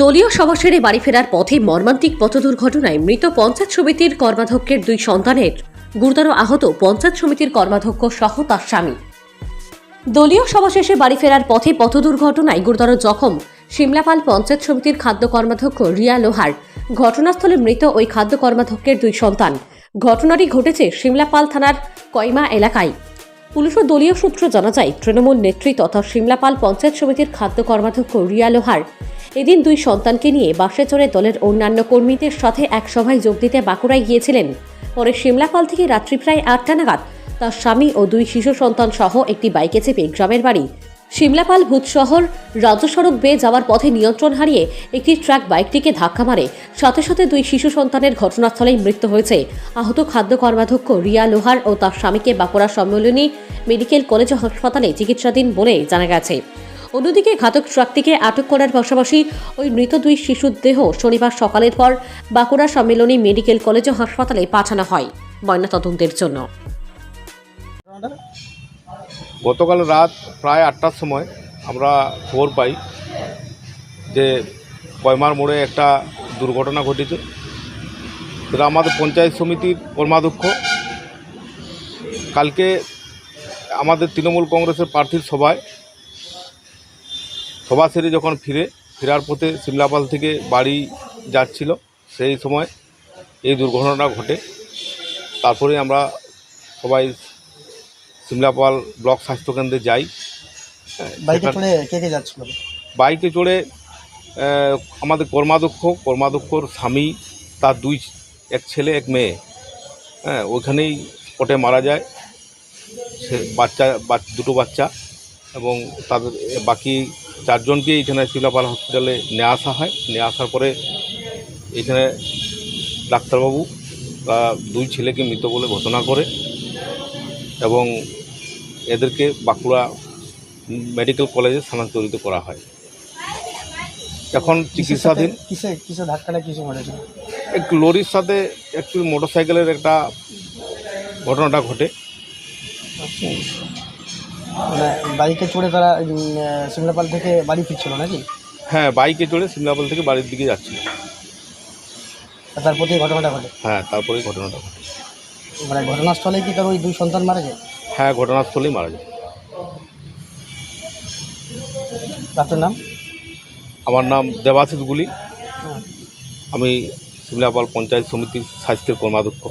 দলীয় সভা সেরে বাড়ি ফেরার পথে মর্মান্তিক পথ দুর্ঘটনায় মৃত পঞ্চায়েত সমিতির কর্মাধ্যক্ষের দুই সন্তানের, গুরুতর আহত পঞ্চায়েত সমিতির কর্মাধ্যক্ষ সহ তার স্বামী। দলীয় সভা শেষে বাড়ি ফেরার পথে পথ দুর্ঘটনায় গুরুতর জখম সিমলাপাল পঞ্চায়েত সমিতির খাদ্য কর্মাধ্যক্ষ রিয়া লোহার। ঘটনাস্থলে মৃত ওই খাদ্য কর্মাধ্যক্ষের দুই সন্তান। ঘটনাটি ঘটেছে সিমলাপাল থানার কয়মা এলাকায়। পুলিশ ও দলীয় সূত্র জানা যায়, তৃণমূল নেত্রী তথা সিমলাপাল পঞ্চায়েত সমিতির খাদ্য কর্মাধ্যক্ষ রিয়া লোহার এদিন দুই সন্তানকে নিয়ে বাসে চড়ে দলের অন্যান্য কর্মীদের সাথে এক সভায় যোগ দিতে বাঁকুড়ায় গিয়েছিলেন। পরে সিমলাপাল থেকে রাত্রি প্রায় আটটা নাগাদ তার স্বামী ও দুই শিশু সন্তান সহ একটি বাইকে চেপে গ্রামের বাড়ি। সিমলাপাল ভূতশহর রাজ্য সড়ক বেয়ে যাওয়ার পথে নিয়ন্ত্রণ হারিয়ে একটি ট্রাক বাইকটিকে ধাক্কা মারে। সাথে সাথে দুই শিশু সন্তানের ঘটনাস্থলেই মৃত্যু হয়েছে। আহত খাদ্য কর্মাধ্যক্ষ রিয়া লোহার ও তার স্বামীকে বাঁকুড়া সম্মেলনী মেডিকেল কলেজ হাসপাতালে চিকিৎসাধীন বলে জানা গেছে। অন্যদিকে ঘাতক ট্রাকটিকে আটক করার পাশাপাশি ওই মৃত দুই শিশুর দেহ শনিবার সকালের পর বাঁকুড়া সম্মেলনী মেডিকেল কলেজ ও হাসপাতালে পাঠানো হয়। ময়নাতদন্তের জন্য। গতকাল রাত প্রায় আটটার সময় আমরা খবর পাই যে কয়মার মোড়ে একটা দুর্ঘটনা ঘটেছে। সেটা আমাদের পঞ্চায়েত সমিতির কর্মাধ্যক্ষ। কালকে আমাদের তৃণমূল কংগ্রেসের প্রার্থীর সভায় সভা সেরে যখন ফিরে ফেরার পথে সিমলাপাল থেকে বাড়ি যাচ্ছিল সেই সময় এই দুর্ঘটনাটা ঘটে। তারপরে আমরা সবাই সিমলাপাল ব্লক স্বাস্থ্যকেন্দ্রে যাই। বাইকে চড়ে কে কে যাচ্ছিল? বাইকে চড়ে আমাদের কর্মাধ্যক্ষ কর্মাধ্যক্ষর স্বামী তার দুই এক ছেলে এক মেয়ে। হ্যাঁ ওইখানেই স্পটে মারা যায়। সে বাচ্চা বাচ- দুটো বাচ্চা এবং তাদের বাকি চারজনকে এখানে শিলাপাল হসপিটালে নিয়ে আসা হয়। নিয়ে আসার পরে এখানে ডাক্তারবাবু তার দুই ছেলেকে মৃত বলে ঘোষণা করে এবং এদেরকে বাঁকুড়া মেডিকেল কলেজে স্থানান্তরিত করা হয়। এখন চিকিৎসাধীন। কিসে কিসে ধাক্কাটা কিসে মারেছিল এক লরির সাথে একটু মোটরসাইকেলের একটা ঘটনাটা ঘটে। মানে বাইকে চড়ে তারা সিমলাপাল থেকে বাড়ি ফিরছিল নাকি? হ্যাঁ বাইকে চড়ে সিমলাপাল থেকে বাড়ির দিকে যাচ্ছিল। আর তার প্রতি এই ঘটনাটা ঘটে? হ্যাঁ তারপরেই ঘটনাটা ঘটে। মানে ঘটনাস্থলে কি তার ওই দুই সন্তান মারা যায়? হ্যাঁ ঘটনাস্থলেই মারা যায়। তার নাম? আমার নাম দেবাশিস গুলি। হ্যাঁ। আমি সিমলাপাল পঞ্চায়েত সমিতির স্বাস্থ্যের কর্মাধ্যক্ষ।